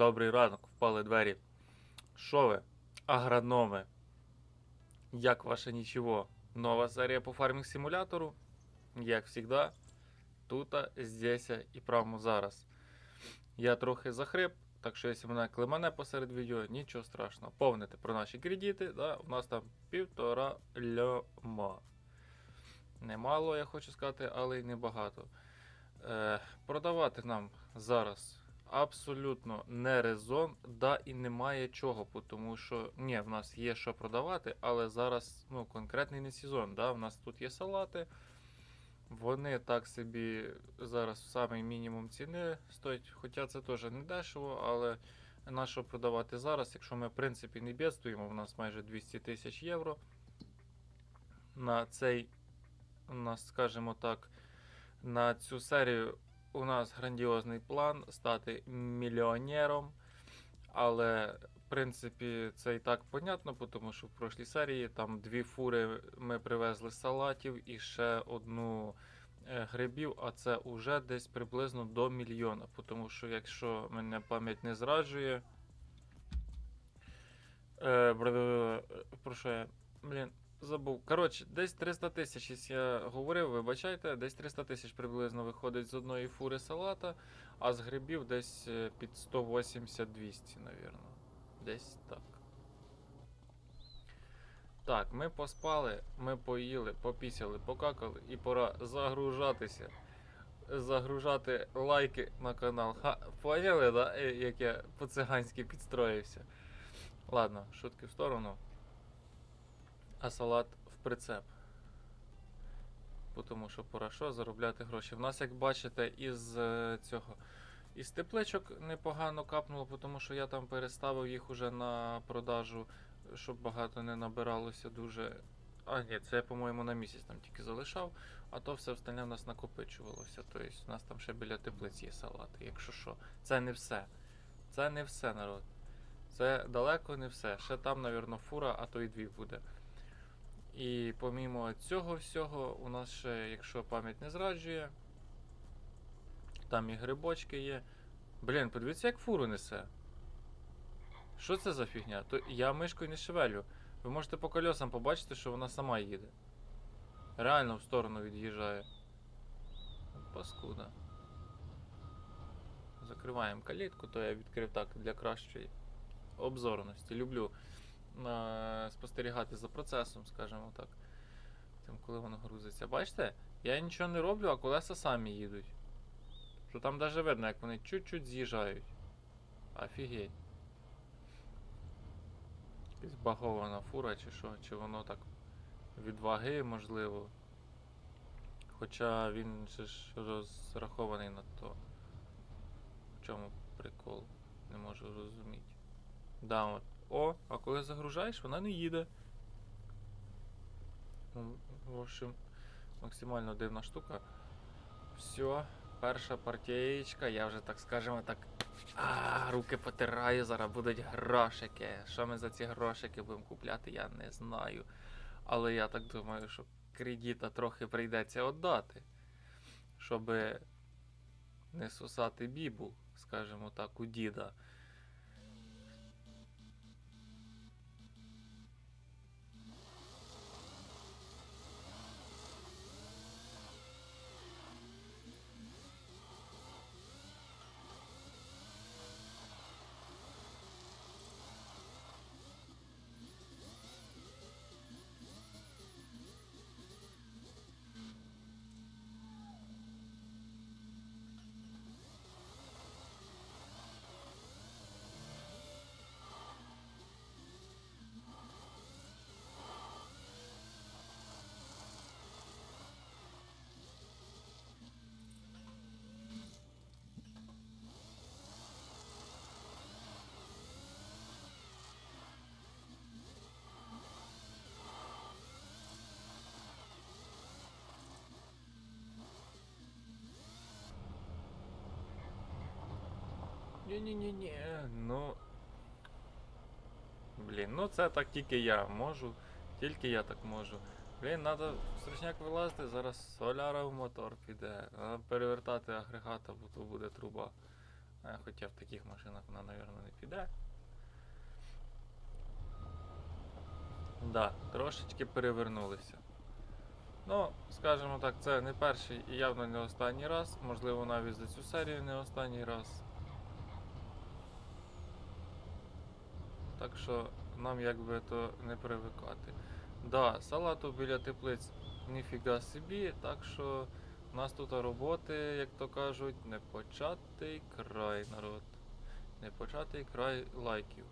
Добрий ранок, впали двері. Що ви? Агрономи. Як ваше нічого? Нова серія по фармінг симулятору. Як завжди. Тут, здесь і прямо зараз. Я трохи захрип, так що якщо мене клемане посеред відео, нічого страшного. Повните про наші кредити, да? у нас там півтора льома. Немало, я хочу сказати, але й небагато. Е, продавати нам зараз абсолютно не резон, да і немає чого, тому що ні, в нас є що продавати, але зараз ну, конкретний не сезон. Да? В нас тут є салати. Вони так собі зараз в самий мінімум ціни стоять, хоча це теж не дешево, але на що продавати зараз, якщо ми в принципі не бідствуємо, у нас майже 200 тисяч євро. На цей, у нас, скажімо так, на цю серію у нас грандіозний план стати мільйонером. Але, в принципі, це і так понятно, тому що в прошлій серії там дві фури ми привезли салатів і ще одну е, грибів, а це вже десь приблизно до мільйона. Тому що, якщо мене пам'ять не зраджує. Е, про що я? Блін, забув. Коротше, десь 300 тисяч, я говорив, вибачайте, десь 300 тисяч приблизно виходить з одної фури салата, а з грибів десь е, під 180-200, навірно. Десь так. Так, ми поспали, ми поїли, попісяли, покакали і пора загружатися. Загружати лайки на канал. Ха, поняли, да? е, як я по-циганськи підстроївся. Ладно, шутки в сторону. А салат в прицеп. Тому що пора що заробляти гроші. В нас, як бачите, із е, цього. Із тепличок непогано капнуло, тому що я там переставив їх уже на продажу, щоб багато не набиралося дуже. А, ні, це я, по-моєму, на місяць там тільки залишав, а то все остальне в нас накопичувалося. Тобто у нас там ще біля теплиць є салати, якщо що. Це не все. Це не все, народ. Це далеко не все. Ще там, навірно, фура, а то і дві буде. І помімо цього всього, у нас ще, якщо пам'ять не зраджує, там і грибочки є. Блін, подивіться, як фуру несе. Що це за фігня? То я мишкою не шевелю. Ви можете по кольосам побачити, що вона сама їде. Реально в сторону від'їжджає. Паскуда. Закриваємо калітку, то я відкрив так для кращої обзорності. Люблю спостерігати за процесом, скажімо так. Тим, коли воно грузиться. Бачите? Я нічого не роблю, а колеса самі їдуть. Що там навіть видно, як вони чуть-чуть з'їжджають. Офігеть. Якась багована фура чи що, чи воно так від ваги, можливо. Хоча він же ж розрахований на то. В чому прикол? Не можу зрозуміти. Да, от. О, а коли загружаєш, вона не їде. Ну, в общем, максимально дивна штука. Все, перша партієчка, я вже так скажемо так. А, руки потираю, зараз будуть грошики. Що ми за ці грошики будемо купляти, я не знаю. Але я так думаю, що кредита трохи прийдеться віддати. Щоб не сосати бібу, скажімо так, у діда. Ні-ні-ні-ні, ну. Блін, ну це так тільки я можу. Тільки я так можу. Блін, треба в стрічняк вилазити, зараз соляра в мотор піде. Треба перевертати агрегата, бо то буде труба. Е, Хоча в таких машинах вона, мабуть, не піде. Да, трошечки перевернулися. Ну, скажімо так, це не перший і явно не останній раз. Можливо, навіть за цю серію не останній раз. Так що нам якби то не привикати. Да, салату біля теплиць ніфіга собі, так що у нас тут роботи, як то кажуть, не початий край, народ. Не початий край лайків.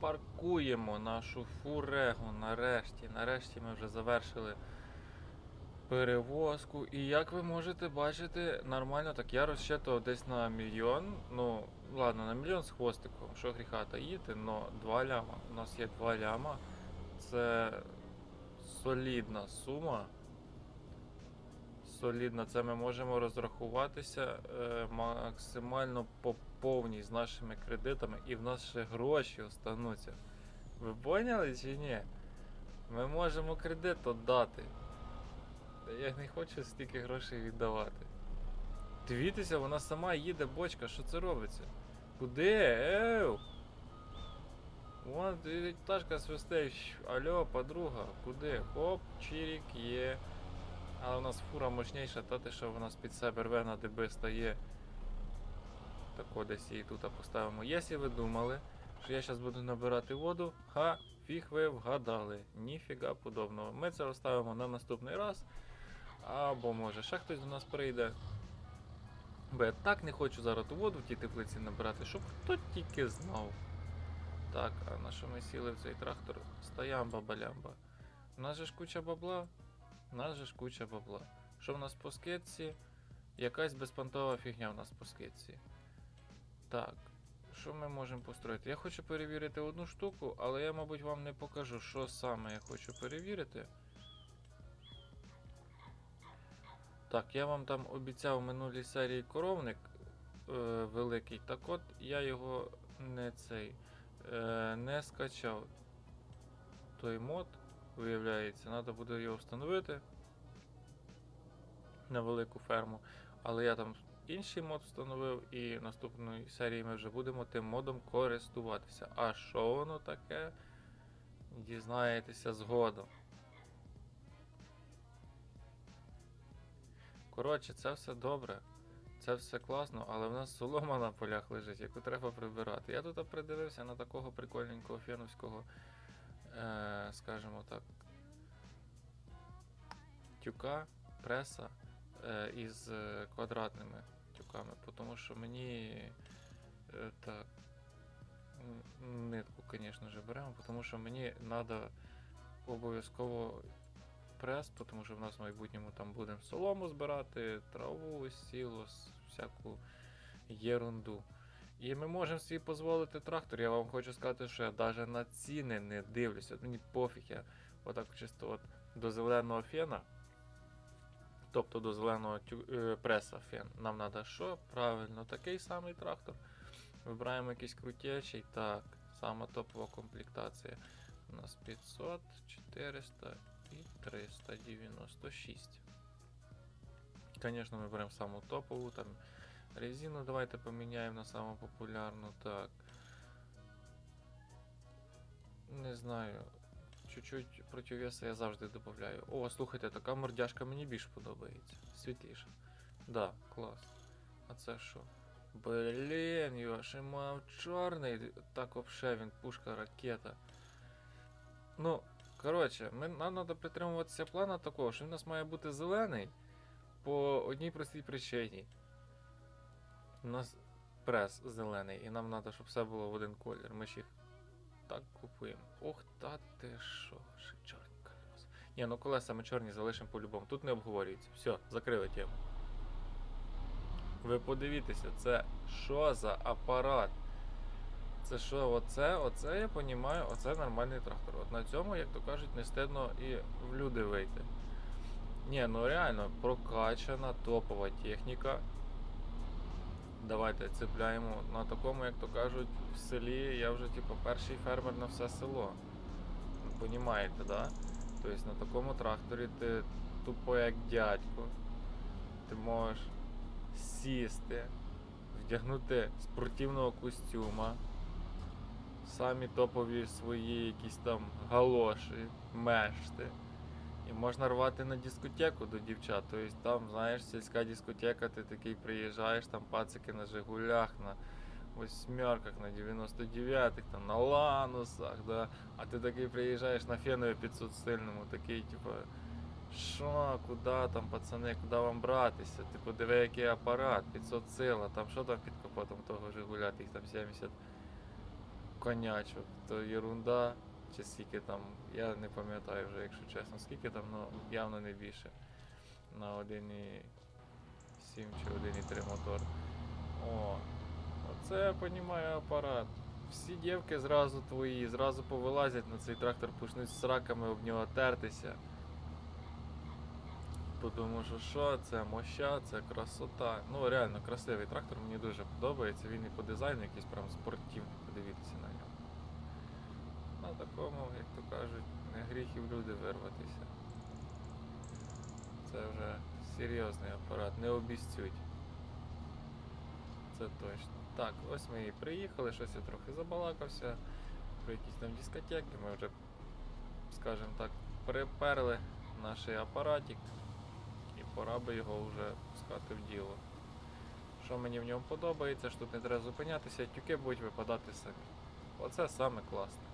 Паркуємо нашу фурегу нарешті. Нарешті ми вже завершили перевозку. І як ви можете бачити, нормально так я розчитував десь на мільйон. Ну, ладно, на мільйон з хвостиком, що гріха таїти, но 2 ляма. У нас є 2 ляма. Це солідна сума. Солідно, це ми можемо розрахуватися е, максимально по повній з нашими кредитами, і в нас ще гроші остануться. Ви поняли чи ні? Ми можемо кредит отдати. Я не хочу стільки грошей віддавати. Дивіться, вона сама їде бочка, що це робиться? Куди? Еу! Вон пташка свисте. Алло, подруга, куди? Хоп, чирік є. Але у нас фура мощніша, та те, що вона з-під себе рве на ДБ стає. Так десь її тут поставимо. Якщо ви думали, що я зараз буду набирати воду, ха, фіг ви вгадали. Ніфіга подобного. Ми це оставимо на наступний раз. Або може ще хтось до нас прийде. Бо я так не хочу зараз ту воду в тій теплиці набирати, щоб хто тільки знав. Так, а на що ми сіли в цей трактор? Стоямба балямба. У нас же ж куча бабла. У нас же ж куча бабла. Що в нас по скидці? Якась безпонтова фігня в нас по скидці. Так, що ми можемо построїти? Я хочу перевірити одну штуку, але я, мабуть, вам не покажу, що саме я хочу перевірити. Так, я вам там обіцяв в минулій серії коровник е, великий. Так от я його не цей е, не скачав. Той мод, виявляється, треба буде його встановити на велику ферму. Але я там інший мод встановив, і наступної серії ми вже будемо тим модом користуватися. А що воно таке? Дізнаєтеся згодом. Коротше, це все добре. Це все класно, але в нас солома на полях лежить, яку треба прибирати. Я тут придивився на такого прикольненького феновського, е, скажімо так, тюка, преса е, із квадратними тюками, тому що мені е, так. Нитку, звісно ж, беремо, тому що мені треба обов'язково прес, тому що в нас в майбутньому там будемо солому збирати, траву, сіло, всяку єрунду. І ми можемо собі дозволити трактор. Я вам хочу сказати, що я навіть на ціни не дивлюся. Мені пофіг, я отак чисто от до зеленого фена. Тобто до зеленого е, преса фен. Нам треба що? Правильно, такий самий трактор. Вибираємо якийсь крутячий. Так, сама топова комплектація. У нас 500, 400 і 396. Звісно, ми беремо саму топову, там резину давайте поміняємо на саму популярну. Так. Не знаю. Чуть-чуть противеса я завжди додаю. О, слухайте, така мордяшка мені більш подобається. Світліша. Да, клас. А це що? Блін, Йоши мав чорний. Так вообще він пушка ракета. Ну, коротше, ми, нам треба притримуватися плану такого, що він у нас має бути зелений по одній простій причині. У нас прес зелений, і нам треба, щоб все було в один колір. Ми ж їх так купуємо. Ох, та ти що, ще чорні колеса. Ні, ну колеса ми чорні залишимо по-любому. Тут не обговорюється. Все, закрили тему. Ви подивіться, це що за апарат? Це що, оце, оце я понімаю, оце нормальний трактор. От на цьому, як то кажуть, не стидно і в люди вийти. Ні, ну реально, прокачана топова техніка. Давайте цепляємо на такому, як то кажуть, в селі я вже типу перший фермер на все село. Понімаєте, да? Тобто на такому тракторі ти тупо як дядько. Ти можеш сісти, вдягнути спортивного костюма, самі топові свої якісь там галоші, мешти. І можна рвати на дискотеку до дівчат. Тобто там, знаєш, сільська дискотека, ти такий приїжджаєш, там пацики на Жигулях, на восьмерках, на 99-х, там на ланусах, да? а ти такий приїжджаєш на фенові 500 сильному, такий, типу, що, куди там, пацани, куди вам братися? Типу, диви, який апарат, 500 сил, а там що там під капотом того Жигуля, тих там 70 конячок, то ерунда, чи скільки там, я не пам'ятаю вже, якщо чесно, скільки там, ну явно не більше. На 1,7 чи 1,3 мотор. О, оце я розумію апарат. Всі дівки зразу твої, зразу повилазять на цей трактор, почнуть з раками об нього тертися. Тому що що, це моща, це красота. Ну реально красивий трактор, мені дуже подобається. Він і по дизайну якийсь прям спортивний, подивіться на нього. На такому, як то кажуть, не гріх і в люди вирватися. Це вже серйозний апарат, не обіцють. Це точно. Так, ось ми і приїхали, щось я трохи забалакався. Про якісь там дискотеки. Ми вже, скажімо так, приперли наш апаратик. І пора би його вже пускати в діло. Що мені в ньому подобається, що тут не треба зупинятися, тюки будуть випадати самі. Оце саме класне.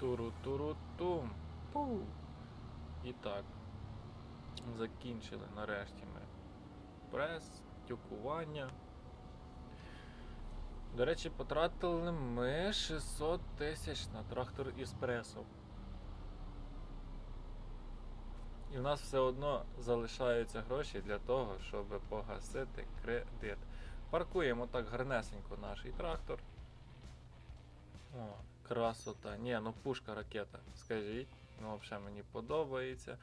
Туру-туру-тум. Пу. І так. Закінчили нарешті ми прес, тюкування. До речі, потратили ми 600 тисяч на трактор Іспресо. І в нас все одно залишаються гроші для того, щоб погасити кредит. Паркуємо так гарнесенько наш трактор. О, красота. Ні, ну пушка ракета, скажіть. Ну, взагалі мені подобається.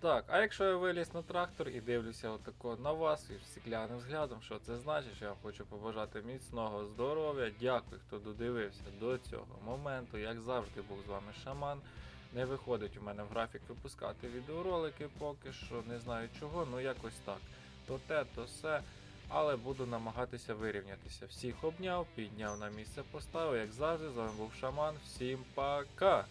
Так, а якщо я виліз на трактор і дивлюся отако на вас і стеклянним взглядом, що це значить? Що я хочу побажати міцного здоров'я. Дякую, хто додивився до цього моменту. Як завжди був з вами шаман. Не виходить у мене в графік випускати відеоролики поки що, не знаю чого, ну якось так. То те, то все. Але буду намагатися вирівнятися. Всіх обняв, підняв на місце поставив, як завжди, з вами був шаман. Всім пока!